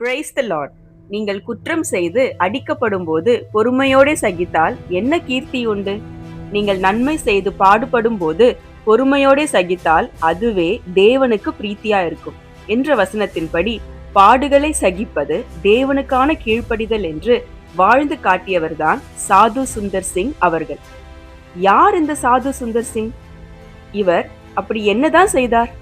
Praise the Lord நீங்கள் குற்றம் செய்து அடிக்கப்படும் போது பொறுமையோடே சகித்தால் என்ன கீர்த்தி உண்டு? நீங்கள் நன்மை செய்து பாடுபடும் போது பொறுமையோடே சகித்தால் அதுவே தேவனுக்கு பிரீத்தியா இருக்கும். என்ற வசனத்தின்படி பாடுகளை சகிப்பது தேவனுக்கான கீழ்ப்படிதல் என்று வாழ்ந்து காட்டியவர்தான் சாது சுந்தர் சிங் அவர்கள். யார் இந்த சாது சுந்தர் சிங்? இவர் அப்படி என்னதான் செய்தார்?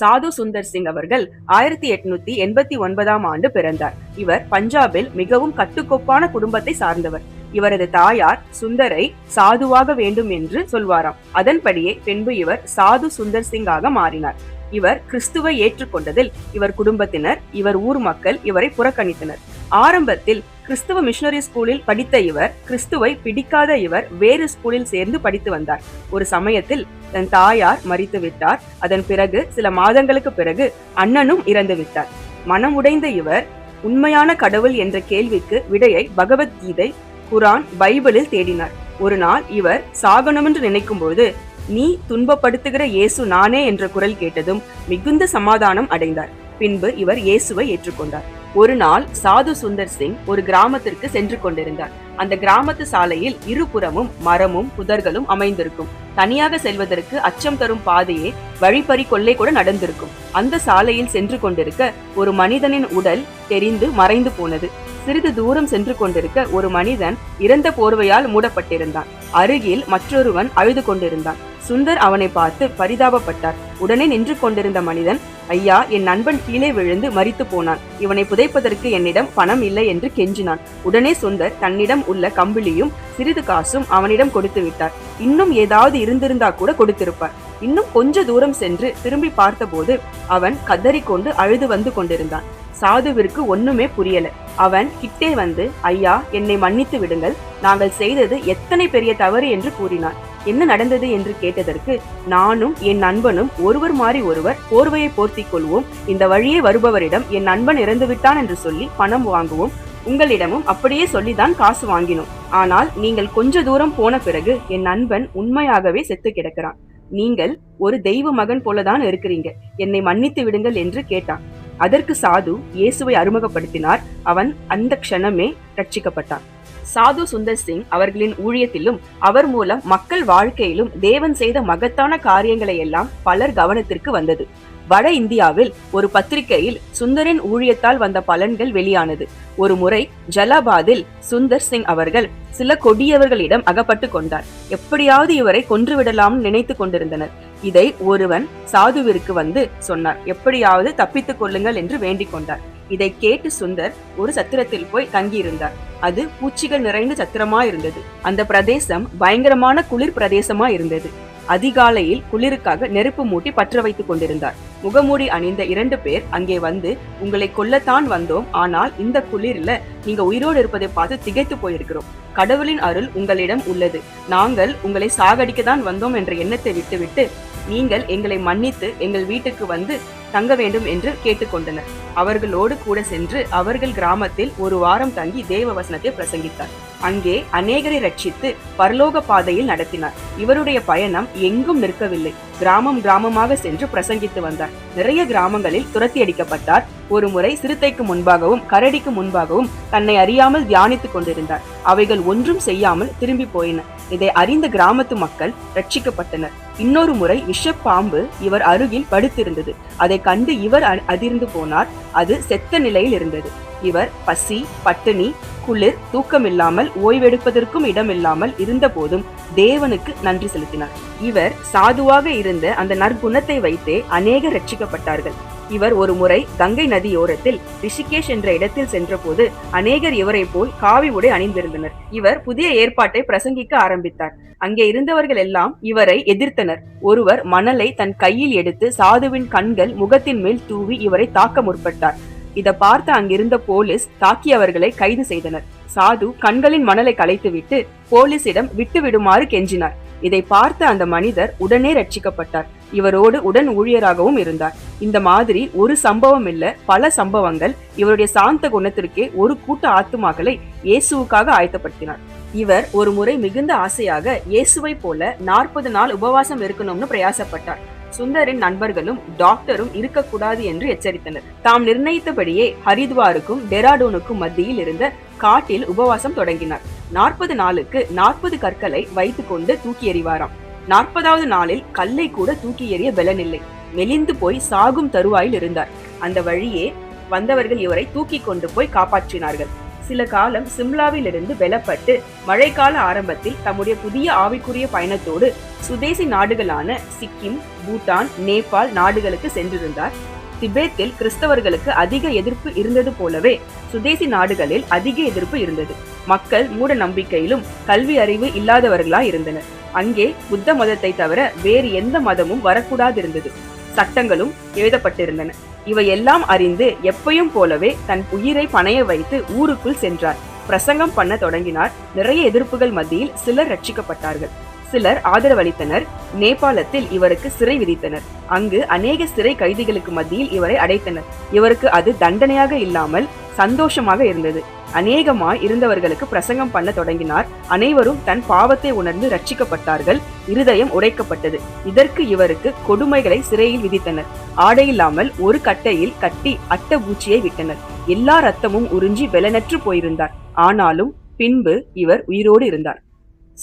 சாது சுந்தர் சிங் அவர்கள் ஆயிரத்தி எட்நூத்தி எண்பத்தி ஒன்பதாம் ஆண்டு பிறந்தார். இவர் பஞ்சாபில் மிகவும் கட்டுக்கோப்பான குடும்பத்தை சார்ந்தவர். இவரது தாயார் சுந்தரை சாதுவாக வேண்டும் என்று சொல்வாராம். அதன்படியே பின்பு இவர் சாது சுந்தர் சிங்காக மாறினார். இவர் கிறிஸ்துவை ஏற்றுக்கொண்டதில் இவர் குடும்பத்தினர் இவர் ஊர் மக்கள் இவரை புறக்கணித்தனர். ஆரம்பத்தில் கிறிஸ்துவ மிஷனரி ஸ்கூலில் படித்த இவர் கிறிஸ்துவை பிடிக்காத இவர் வேறு ஸ்கூலில் சேர்ந்து படித்து வந்தார். ஒரு சமயத்தில் தன் தாயார் மறித்து விட்டார். அதன் பிறகு சில மாதங்களுக்கு பிறகு அண்ணனும் இறந்து விட்டார். மனம் உடைந்த இவர் உண்மையான கடவுள் என்ற கேள்விக்கு விடையை பகவத்கீதை குரான் பைபிளில் தேடினார். ஒரு நாள் இவர் சாகணுமென்று நினைக்கும் போது நீ துன்பப்படுத்துகிற இயேசு நானே என்ற குரல் கேட்டதும் மிகுந்த சமாதானம் அடைந்தார். பின்பு இவர் இயேசுவை ஏற்றுக்கொண்டார். ஒரு நாள் சாது சுந்தர் சிங் ஒரு கிராமத்திற்கு சென்று கொண்டிருந்தார். அந்த கிராமத்து சாலையில் இருபுறமும் மரமும் புதர்களும் அமைந்திருக்கும். தனியாக செல்வதற்கு அச்சம் தரும் பாதையே வழிப்பறி கொள்ளை கூட நடந்திருக்கும். அந்த சாலையில் சென்று கொண்டிருக்க ஒரு மனிதனின் உடல் தெரிந்து மறைந்து போனது. சிறிது தூரம் சென்று கொண்டிருக்க ஒரு மனிதன் இறந்த போர்வையால் மூடப்பட்டிருந்தான். அருகில் மற்றொருவன் அழுது கொண்டிருந்தான். சுந்தர் அவனை பார்த்து பரிதாபப்பட்டார். உடனே நின்று கொண்டிருந்த மனிதன் ஐயா என் நண்பன் கீழே விழுந்து மறித்து போனான். இவனை புதைப்பதற்கு என்னிடம் பணம் இல்லை என்று கெஞ்சினான். உடனே சுந்தர் தன்னிடம் உள்ள கம்பிளியும் சிறிது காசும் அவனிடம் கொடுத்து விட்டார். இன்னும் ஏதாவது இருந்திருந்தா கூட கொடுத்திருப்பார் இன்னும் கொஞ்ச தூரம் சென்று திரும்பி பார்த்தபோது அவன் கதறிக்கொண்டு அழுது வந்து கொண்டிருந்தான். சாதுவிற்கு ஒண்ணுமே புரியல. அவன் கிட்டே வந்து ஐயா என்னை மன்னித்து விடுங்கள். நாங்கள் செய்தது எத்தனை பெரிய தவறு என்று கூறினான். என்ன நடந்தது என்று கேட்டதற்கு நானும் என் நண்பனும் ஒருவர் மாறி ஒருவர் போர்வையை போர்த்திக் கொள்வோம். இந்த வழியே வருபவரிடம் என் நண்பன் இறந்துவிட்டான் என்று சொல்லி பணம் வாங்குவோம். உங்களிடமும் அப்படியே சொல்லிதான் காசு வாங்கினோம். ஆனால் நீங்கள் கொஞ்ச தூரம் போன பிறகு என் நண்பன் உண்மையாகவே செத்து கிடக்கிறான். நீங்கள் ஒரு தெய்வ மகன் போலதான் இருக்கிறீங்க. என்னை மன்னித்து விடுங்கள் என்று கேட்டான். அதற்கு சாது இயேசுவை அறிமுகப்படுத்தினார். அவன் அந்த க்ஷணமே ரட்சிக்கப்பட்டான். சாது சுந்தர் சிங் அவர்களின் ஊழியத்திலும் அவர் மூலம் மக்கள் வாழ்க்கையிலும் தேவன் செய்த மகத்தான காரியங்களை எல்லாம் பலர் கவனத்திற்கு வந்தது. வட இந்தியாவில் ஒரு பத்திரிகையில் சுந்தரின் ஊழியத்தால் வந்த பலன்கள் வெளியானது. ஒரு முறை ஜலாபாத்தில் சுந்தர் சிங் அவர்கள் சில கொடியவர்களிடம் அகப்பட்டு கொண்டார். எப்படியாவது இவரை கொன்றுவிடலாம் நினைத்து கொண்டிருந்தனர். இதை ஒருவன் சாதுவிற்கு வந்து சொன்னார் எப்படியாவது தப்பித்துக் கொள்ளுங்கள் என்று வேண்டிக் கொண்டார் இதை கேட்டு சுந்தர் ஒரு சத்திரத்தில் போய் தங்கியிருந்தார். அது பூச்சிகள் நிறைந்த சத்திரமா இருந்தது அந்த பிரதேசம் பயங்கரமான குளிர் பிரதேசமா இருந்தது அதிகாலையில் குளிருக்காக நெருப்பு மூட்டி பற்ற வைத்துக் கொண்டிருந்தார். முகமூடி அணிந்த இரண்டு பேர் அங்கே வந்து உங்களை கொல்லத்தான் வந்தோம். ஆனால் இந்த குளிர்ல நீங்க உயிரோடு இருப்பதை பார்த்து திகைத்து போயிருக்கிறோம். கடவுளின் அருள் உங்களிடம் உள்ளது. நாங்கள் உங்களை சாகடிக்க தான் வந்தோம் என்ற எண்ணத்தை விட்டுவிட்டு நீங்கள் எங்களை மன்னித்து எங்கள் வீட்டுக்கு வந்து தங்க வேண்டும் என்று கேட்டுக்கொண்டனர். அவர்களோடு கூட சென்று அவர்கள் கிராமத்தில் ஒரு வாரம் தங்கி தேவ வசனத்தை பிரசங்கித்தார். அங்கே அநேகரை ரட்சித்து பரலோக பாதையில் நடத்தினார். இவருடைய பயணம் எங்கும் நிற்கவில்லை. கிராமம் கிராமமாக சென்று பிரசங்கித்து வந்தார். நிறைய கிராமங்களில் துரத்தி அடிக்கப்பட்டார். ஒரு முறை சிறுத்தைக்கு முன்பாகவும் கரடிக்கு முன்பாகவும் தன்னை அறியாமல் தியானித்துக் கொண்டிருந்தார். அவைகள் ஒன்றும் செய்யாமல் திரும்பி போயின. இதை அறிந்த கிராமத்து மக்கள் ரட்சிக்கப்பட்டனர். இன்னொரு முறை விஷப்பாம்பு இவர் அருகில் படுத்திருந்தது. அதை கண்டு இவர் அதிர்ந்து போனார். அது செத்த நிலையில் இருந்தது. இவர் பசி பட்டினி குளிர் தூக்கமில்லாமல் ஓய்வெடுப்பதற்கும் இடமில்லாமல் இருந்த போதும் தேவனுக்கு நன்றி செலுத்தினார். இவர் சாதுவாக இருந்த அந்த நற்குணத்தை வைத்தே அநேகர் ரட்சிக்கப்பட்டார்கள். இவர் ஒரு முறை கங்கை நதியோரத்தில் ரிஷிகேஷ் என்ற இடத்தில் சென்றபோது அநேகர் இவரை போல் காவி உடை அணிந்திருந்தனர். இவர் புதிய ஏற்பாட்டை பிரசங்கிக்க ஆரம்பித்தார். அங்கே இருந்தவர்கள் எல்லாம் இவரை எதிர்த்தனர். ஒருவர் மணலை தன் கையில் எடுத்து சாதுவின் கண்கள் முகத்தின் மேல் தூவி இவரை தாக்க முற்பட்டார். இதை பார்த்து அங்கிருந்த போலீஸ் தாக்கியவர்களை கைது செய்தனர். சாது கண்களின் மணலை கலைத்துவிட்டு போலீசிடம் விட்டு விடுமாறு கெஞ்சினார். இதை பார்த்த அந்த மனிதர் உடனே ரட்சிக்கப்பட்டார். இவரோடு உடன் ஊழியராகவும் இருந்தார். இந்த மாதிரி ஒரு சம்பவம் இல்ல பல சம்பவங்கள் இவருடைய சாந்த குணத்திற்கே ஒரு கூட்ட ஆத்துமாக்களை இயேசுவுக்காக ஆயத்தப்படுத்தினார். இவர் ஒரு முறை மிகுந்த ஆசையாக இயேசுவை போல நாற்பது நாள் உபவாசம் இருக்கணும்னு பிரயாசப்பட்டார். சுந்தரின் நண்பர்களும் டாக்டரும் இருக்கக்கூடாது என்று எச்சரித்தனர். தாம் நிர்ணயித்தபடியே ஹரித்வாருக்கும் டெராடூனுக்கும் மத்தியில் இருந்த காட்டில் உபவாசம் தொடங்கினார். நாற்பது நாளுக்கு நாற்பது கற்களை வைத்துக்கொண்டு தூக்கி எறிவாராம். நாற்பதாவது நாளில் கல்லை கூட தூக்கி எறிய பலனில்லை மெலிந்து போய் சாகும் தருவாயில் இருந்தார். அந்த வழியே வந்தவர்கள் இவரை தூக்கி கொண்டு போய் காப்பாற்றினார்கள். சில காலம் சிம்லாவில் இருந்து வெலப்பட்டு மழைக்கால ஆரம்பத்தில் தம்முடைய புதிய ஆவிக்குரிய பயணத்தோடு சுதேசி நாடுகளான சிக்கிம் பூட்டான் நேபாள் நாடுகளுக்கு சென்றிருந்தார். திபேத்தில் கிறிஸ்தவர்களுக்கு அதிக எதிர்ப்பு இருந்தது போலவே சுதேசி நாடுகளில் அதிக எதிர்ப்பு இருந்தது. மக்கள் மூட நம்பிக்கையிலும் கல்வி அறிவு இல்லாதவர்களா இருந்தனர். அங்கே புத்த மதத்தை தவிர வேறு எந்த மதமும் வரக்கூடாதிருந்தது. சட்டங்களும் எழுதப்பட்டிருந்தன. இவையெல்லாம் அறிந்து எப்பையும் போலவே தன் உயிரை பணைய வைத்து ஊருக்குள் சென்றார். பிரசங்கம் பண்ண தொடங்கினார். நிறைய எதிர்ப்புகள் மத்தியில் சிலர் ரட்சிக்கப்பட்டார்கள். சிலர் ஆதரவளித்தனர். நேபாளத்தில் இவருக்கு சிறை விதித்தனர். அங்கு அநேக சிறை கைதிகளுக்கு மத்தியில் இவரை அடைத்தனர். இவருக்கு அது தண்டனையாக இல்லாமல் சந்தோஷமாக இருந்தது. அநேகமாய் இருந்தவர்களுக்கு பிரசங்கம் பண்ண தொடங்கினார். அனைவரும் தன் பாவத்தை உணர்ந்து ரட்சிக்கப்பட்டார்கள். இருதயம் உடைக்கப்பட்டது. இதற்கு இவருக்கு கொடுமைகளை சிறையில் விதித்தனர். ஆடையில்லாமல் ஒரு கட்டையில் கட்டி அட்ட பூச்சியை விட்டனர். எல்லா ரத்தமும் உறிஞ்சி வெலனற்று போயிருந்தார். ஆனாலும் பின்பு இவர் உயிரோடு இருந்தார்.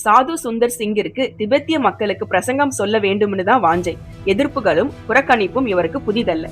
சாது சுந்தர் சிங்கிற்கு திபெத்திய மக்களுக்கு பிரசங்கம் சொல்ல வேண்டும்னு தான் வாஞ்சை எதிர்ப்புகளும் புறக்கணிப்பும் இவருக்கு புதிதல்ல.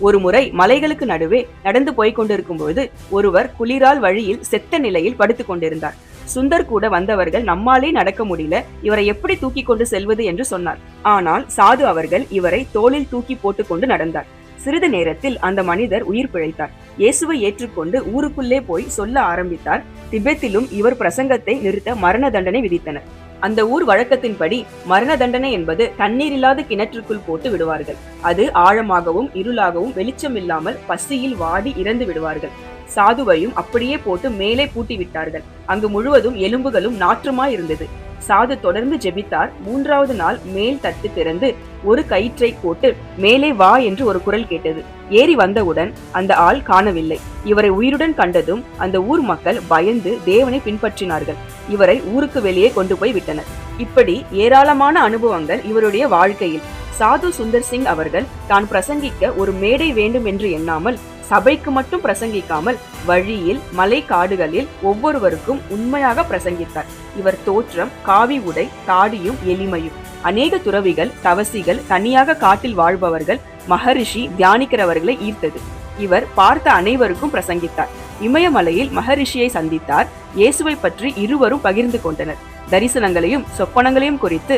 ஒரு முறை மலைகளுக்கு நடுவே நடந்து போய் கொண்டிருக்கும் போது ஒருவர் குளிரால் வழியில் செத்த நிலையில் படுத்து கொண்டிருந்தார். சுந்தர் கூட வந்தவர்கள் நம்மாலே நடக்க முடியல இவரை எப்படி தூக்கி கொண்டு செல்வது என்று சொன்னார். ஆனால் சாது அவர்கள் இவரை தோளில் தூக்கி போட்டுக்கொண்டு நடந்தார். சிறிது நேரத்தில் அந்த மனிதர் உயிர் பிழைத்தார். இயேசுவை ஏற்றுக்கொண்டு ஊருக்குள்ளே போய் சொல்ல ஆரம்பித்தார். திபெத்திலும் இவர் பிரசங்கத்தை நிறுத்த மரண தண்டனை விதித்தனர். அந்த ஊர் வழக்கத்தின்படி மரண தண்டனை என்பது தண்ணீர் இல்லாத கிணற்றுக்குள் போட்டு விடுவார்கள். அது ஆழமாகவும் இருளாகவும் வெளிச்சம் இல்லாமல் பசியில் வாடி இறந்து விடுவார்கள். சாதுவையும் அப்படியே போட்டு மேலே பூட்டி விட்டார்கள். அங்கு முழுவதும் எலும்புகளும் நாற்றுமாய் இருந்தது. சாது தொடர்ந்து ஜெபித்தார். மூன்றாவது நாள் மேல் தட்டு திறந்து ஒரு கயிற்றை போட்டு மேலே வா என்று ஒரு குரல் கேட்டது. ஏறி வந்தவுடன் அந்த ஆள் காணவில்லை. இவரை உயிருடன் கண்டதும் அந்த ஊர் மக்கள் பயந்து தேவனை பின்பற்றினார்கள். இவரை ஊருக்கு வெளியே கொண்டு போய் விட்டனர். இப்படி ஏராளமான அனுபவங்கள் இவருடைய வாழ்க்கையில். சாது சுந்தர் சிங் அவர்கள் தான் பிரசங்கிக்க ஒரு மேடை வேண்டும் என்று எண்ணாமல் சபைக்கு மட்டும் பிரசங்கிக்காமல் வழியில் மலை காடுகளில் ஒவ்வொருவருக்கும் உண்மையாக பிரசங்கித்தார். இவர் தோற்றம் காவி உடை தாடியும் எளிமையும். அநேக துறவிகள் தவசிகள் தனியாக காட்டில் வாழ்பவர்கள் மகரிஷி தியானிக்கிறவர்களை ஈர்த்தது. இவர் பார்த்த அனைவருக்கும் பிரசங்கித்தார். இமயமலையில் மகரிஷியை சந்தித்தார். இயேசுவை பற்றி இருவரும் பகிர்ந்து கொண்டனர். தரிசனங்களையும் சொப்பனங்களையும் குறித்து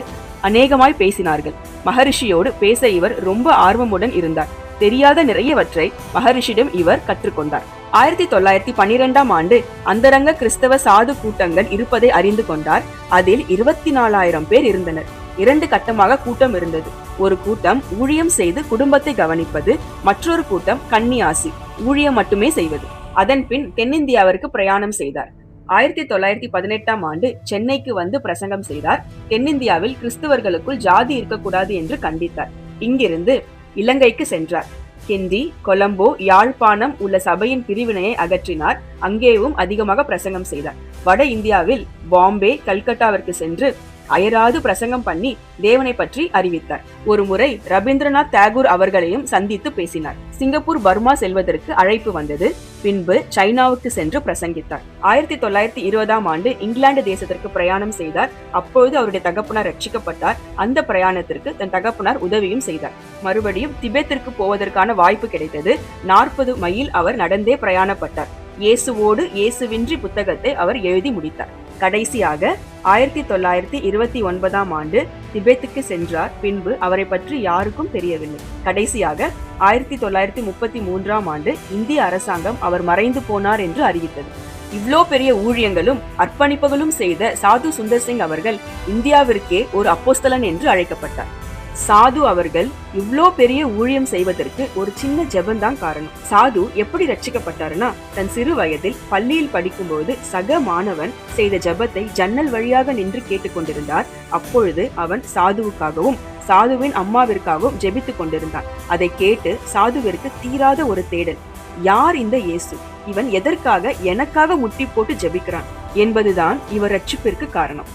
அநேகமாய் பேசினார்கள். மகரிஷியோடு பேச இவர் ரொம்ப ஆர்வமுடன் இருந்தார். தெரியாத நிறையவற்றை மகரிஷிடம் இவர் கற்றுக்கொண்டார். ஆயிரத்தி தொள்ளாயிரத்தி பன்னிரெண்டாம் ஆண்டு அந்தரங்க கிறிஸ்தவ சாது கூட்டங்கள் இருப்பதை அறிந்து கொண்டார். அதில் இருபத்தி நாலாயிரம் பேர் இருந்தனர். இரண்டு கட்டமாக கூட்டம் இருந்தது. ஒரு கூட்டம் ஊழியம் செய்து குடும்பத்தை கவனிப்பது மற்றொரு கூட்டம் கன்னியாசி ஊழியம் மட்டுமே செய்வது. அதன் பின் தென்னிந்தியாவிற்கு பிரயாணம் செய்தார். ஆயிரத்தி தொள்ளாயிரத்தி பதினெட்டாம் ஆண்டு சென்னைக்கு வந்து பிரசங்கம் செய்தார். தென்னிந்தியாவில் கிறிஸ்தவர்களுக்குள் ஜாதி இருக்கக்கூடாது என்று கண்டித்தார். இங்கிருந்து இலங்கைக்கு சென்றார். கிண்டி கொலம்போ யாழ்ப்பாணம் உள்ள சபையின் பிரிவினையை அகற்றினார். அங்கேயும் அதிகமாக பிரசங்கம் செய்தார். வட இந்தியாவில் பாம்பே கல்கட்டாவிற்கு சென்று அயராது பிரசங்கம் பண்ணி தேவனை பற்றி அறிவித்தார். ஒரு முறை ரவீந்திரநாத் தாகூர் அவர்களையும் சந்தித்து பேசினார். சிங்கப்பூர் பர்மா செல்வதற்கு அழைப்பு வந்தது. பின்பு சைனாவுக்கு சென்று பிரசங்கித்தார். ஆயிரத்தி தொள்ளாயிரத்தி இருபதாம் ஆண்டு இங்கிலாந்து தேசத்திற்கு பிரயாணம் செய்தார். அப்பொழுது அவருடைய தகப்பனார் ரட்சிக்கப்பட்டார். அந்த பிரயாணத்திற்கு தன் தகப்பனார் உதவியும் செய்தார். மறுபடியும் திபெத்திற்கு போவதற்கான வாய்ப்பு கிடைத்தது. நாற்பது மைல் அவர் நடந்தே பிரயாணப்பட்டார். இயேசுவோடு இயேசுவின்றி புத்தகத்தை அவர் எழுதி முடித்தார். கடைசியாக ஆயிரத்தி தொள்ளாயிரத்தி இருபத்தி ஒன்பதாம் ஆண்டு திபெத்துக்கு சென்றார். பின்பு அவரை பற்றி யாருக்கும் தெரியவில்லை. கடைசியாக ஆயிரத்தி தொள்ளாயிரத்தி முப்பத்தி மூன்றாம் ஆண்டு இந்திய அரசாங்கம் அவர் மறைந்து போனார் என்று அறிவித்தது. இவ்வளோ பெரிய ஊழியங்களும் அர்ப்பணிப்புகளும் செய்த சாது சுந்தர் சிங் அவர்கள் இந்தியாவிற்கே ஒரு அப்போஸ்தலன் என்று அழைக்கப்பட்டார். சாது அவர்கள் இவ்வளோ பெரிய ஊழியம் செய்வதற்கு ஒரு சின்ன ஜெபந்தான் காரணம். சாது எப்படி ரட்சிக்கப்பட்டாருன்னா தன் சிறு வயதில் பள்ளியில் படிக்கும்போது சக மாணவன் செய்த ஜெபத்தை ஜன்னல் வழியாக நின்று கேட்டுக்கொண்டிருந்தார் அப்பொழுது அவன் சாதுவுக்காகவும் சாதுவின் அம்மாவிற்காகவும் ஜெபித்துக் கொண்டிருந்தான். அதை கேட்டு சாதுவிற்கு தீராத ஒரு தேடல். யார் இந்த இயேசு? இவன் எதற்காக எனக்காக முட்டி போட்டு ஜெபிக்கிறான்? என்பதுதான் இவர் ரட்சிப்பிற்கு காரணம்.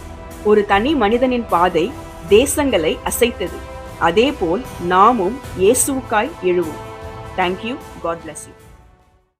ஒரு தனி மனிதனின் பாதை தேசங்களை அசைத்தது. அதேபோல் நாமும் இயேசுக்காய் எழுவோம். Thank you God bless you